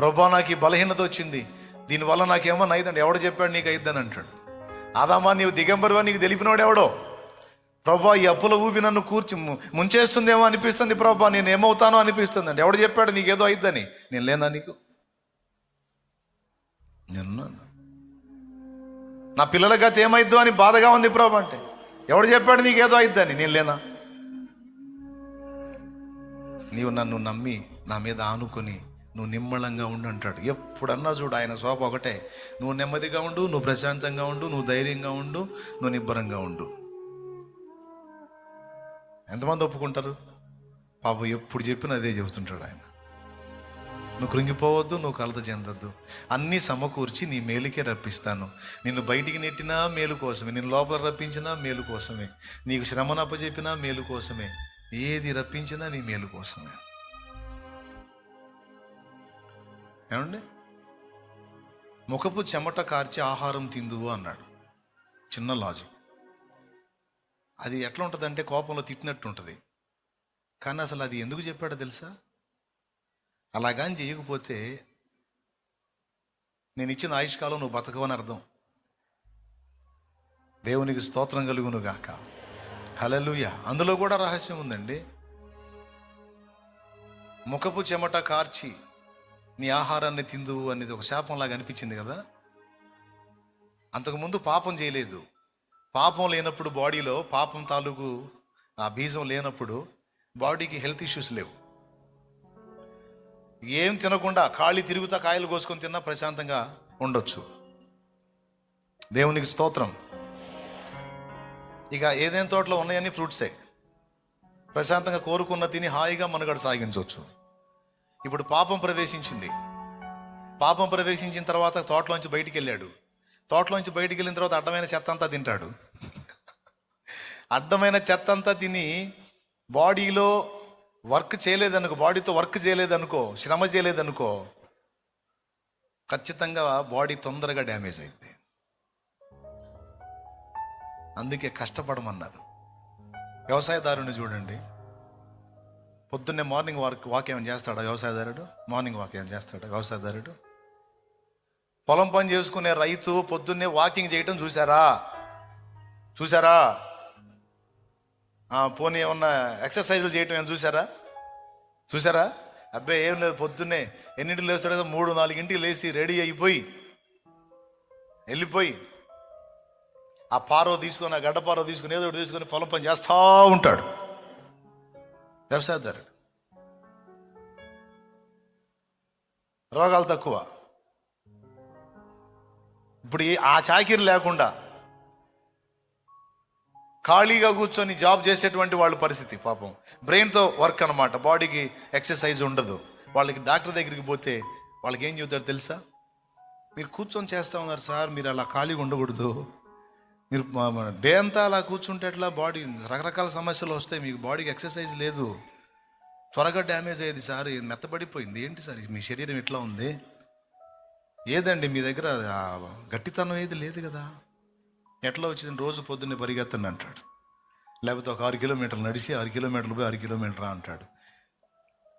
ప్రభా నాకు ఈ బలహీనత వచ్చింది. దీనివల్ల నాకేమన్నా అయిందండి ఎవడు చెప్పాడు నీకు అయిద్దని అంటాడు. ఆదామా నీవు దిగంబరువా నీకు తెలిపినోడు ఎవడో? ప్రభా ఈ అప్పుల ఊపి నన్ను కూర్చి ము- ముంచేస్తుందేమో అనిపిస్తుంది ప్రభా. నేను ఏమవుతానో అనిపిస్తుంది అండి ఎవడు చెప్పాడు నీకేదో అయిద్దని? నేను లేనా నీకు? నేనున్నాను నా పిల్లల గత ఏమైద్దో అని బాధగా ఉంది ప్రభు అంటే. ఎవడు చెప్పాడు నీకేదో అయిద్దని? నేను లేనా? నీవు నన్ను నమ్మి నా మీద ఆనుకొని నువ్వు నిమ్మళంగా ఉండు అంటాడు. ఎప్పుడన్నా చూడు ఆయన శోభ ఒకటే. నువ్వు నెమ్మదిగా ఉండు నువ్వు ప్రశాంతంగా ఉండు నువ్వు ధైర్యంగా ఉండు నువ్వు నిబ్బరంగా ఉండు. ఎంతమంది ఒప్పుకుంటారు? పాపం ఎప్పుడు చెప్పినా అదే చెబుతుంటాడు ఆయన. నువ్వు కృంగిపోవద్దు నువ్వు కలత చెందొద్దు. అన్నీ సమకూర్చి నీ మేలుకే రప్పిస్తాను. నిన్ను బయటికి నెట్టినా మేలు కోసమే. నిన్ను లోపల రప్పించినా మేలు కోసమే. నీకు శ్రమను అప్పచెప్పినా మేలు కోసమే. ఏది రప్పించినా నీ మేలు కోసమే. ఏమండి? ముఖపు చెమట కార్చి ఆహారం తిందువు అన్నాడు. చిన్న లాజిక్. అది ఎట్లా ఉంటుందంటే కోపంలో తిట్టినట్టు ఉంటుంది. కానీ అసలు అది ఎందుకు చెప్పాడో తెలుసా? అలాగాని చేయకపోతే నేను ఇచ్చిన ఆయుష్కాలం నువ్వు బతకవని అర్థం. దేవునికి స్తోత్రం కలుగును గాక హలలుయ అందులో కూడా రహస్యం ఉందండి. ముఖపు చెమట కార్చి నీ ఆహారాన్ని తిందు అనేది ఒక శాపంలాగా అనిపించింది కదా? అంతకుముందు పాపం చేయలేదు. పాపం లేనప్పుడు బాడీలో పాపం తాలూకు ఆ బీజం లేనప్పుడు బాడీకి హెల్త్ ఇష్యూస్ లేవు. ఏం తినకుండా ఖాళీ తిరుగుతా కాయలు కోసుకొని తిన్నా ప్రశాంతంగా ఉండొచ్చు. దేవునికి స్తోత్రం. ఇక ఏదైనా తోటలో ఉన్నాయని ఫ్రూట్సే. ప్రశాంతంగా కోరుకున్న తిని హాయిగా మనగడ సాగించవచ్చు ఇప్పుడు పాపం ప్రవేశించింది. పాపం ప్రవేశించిన తర్వాత తోటలోంచి బయటికి వెళ్ళాడు తోటలోంచి బయటికి వెళ్ళిన తర్వాత అడ్డమైన చెత్త అంతా తింటాడు. అడ్డమైన చెత్త అంతా తిని బాడీలో వర్క్ చేయలేదనుకో బాడీతో వర్క్ చేయలేదనుకో శ్రమ చేయలేదనుకో ఖచ్చితంగా బాడీ తొందరగా డ్యామేజ్ అయింది అందుకే కష్టపడమన్నారు. వ్యవసాయదారుని చూడండి. పొద్దున్నే మార్నింగ్ వాక్ వాక్ ఏమైనా చేస్తాడా వ్యవసాయదారుడు మార్నింగ్ వాక్ ఏమైనా చేస్తాడా వ్యవసాయదారుడు పొలం పని చేసుకునే రైతు పొద్దున్నే వాకింగ్ చేయటం చూసారా చూసారా పోనీ ఏమన్నా ఎక్సర్సైజులు చేయటం ఏమైనా చూసారా చూసారా అబ్బాయి ఏం లేదు పొద్దున్నే ఎన్నింటికి లేస్తాడో కదా, మూడు నాలుగింటికి లేచి రెడీ అయిపోయి వెళ్ళిపోయి ఆ పారో తీసుకొని ఆ గడ్డ పారో తీసుకుని ఏదో ఒకటి తీసుకొని పొలం పని చేస్తూ ఉంటాడు. వ్యవసాయదారుడు. రోగాలు తక్కువ. ఇప్పుడు ఈ- ఆ చాకిరి లేకుండా ఖాళీగా కూర్చొని జాబ్ చేసేటువంటి వాళ్ళ పరిస్థితి పాపం. బ్రెయిన్తో వర్క్ అనమాట బాడీకి ఎక్సర్సైజ్ ఉండదు. వాళ్ళకి డాక్టర్ దగ్గరికి పోతే వాళ్ళకి ఏం చెబుతారు తెలుసా? మీరు కూర్చొని చేస్తా ఉన్నారు సార్ మీరు అలా ఖాళీగా ఉండకూడదు. మీరు డే అంతా అలా కూర్చుంటే ఎట్లా బాడీ రకరకాల సమస్యలు వస్తాయి మీకు బాడీకి ఎక్సర్సైజ్ లేదు. త్వరగా డ్యామేజ్ అయ్యేది సార్ మెత్తబడిపోయింది? ఏంటి సార్ మీ శరీరం ఎట్లా ఉంది? ఏదండి మీ దగ్గర? గట్టితనం ఏది లేదు కదా. ఎట్లా వచ్చింది? రోజు పొద్దున్నే పరిగెత్తండి అంటాడు. లేకపోతే ఒక ఆరు కిలోమీటర్లు నడిచి ఆరు కిలోమీటర్లు పోయి ఆరు కిలోమీటర్ అంటాడు.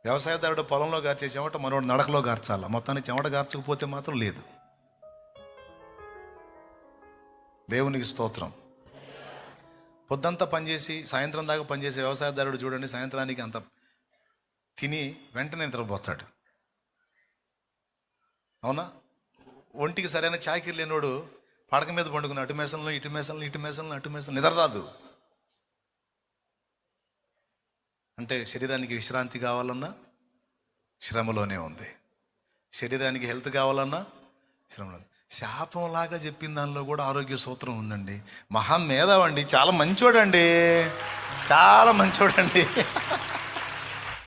వ్యవసాయదారుడు పొలంలో గార్చే చెమట మరో నడకలో గార్చాల? మొత్తాన్ని చెమట గార్చకపోతే మాత్రం లేదు. దేవునికి స్తోత్రం. పొద్దంతా పనిచేసి సాయంత్రం దాకా పనిచేసే వ్యవసాయదారుడు చూడండి సాయంత్రానికి అంత తిని వెంటనే నిద్రపోతాడు. అవునా? ఒంటికి సరైన చాకిరి లేనివాడు పడక మీద పండుకుని అటు మేసంలో ఇటు మేసంలో ఇటు మేసంలో అటు మేసం నిద్ర రాదు. అంటే శరీరానికి విశ్రాంతి కావాలన్నా శ్రమలోనే ఉంది. శరీరానికి హెల్త్ కావాలన్నా శ్రమలో శాపంలాగా చెప్పిన దానిలో కూడా ఆరోగ్య సూత్రం ఉందండి. మహా మేధావండి. చాలా మంచోడండి. చాలా మంచోడండి.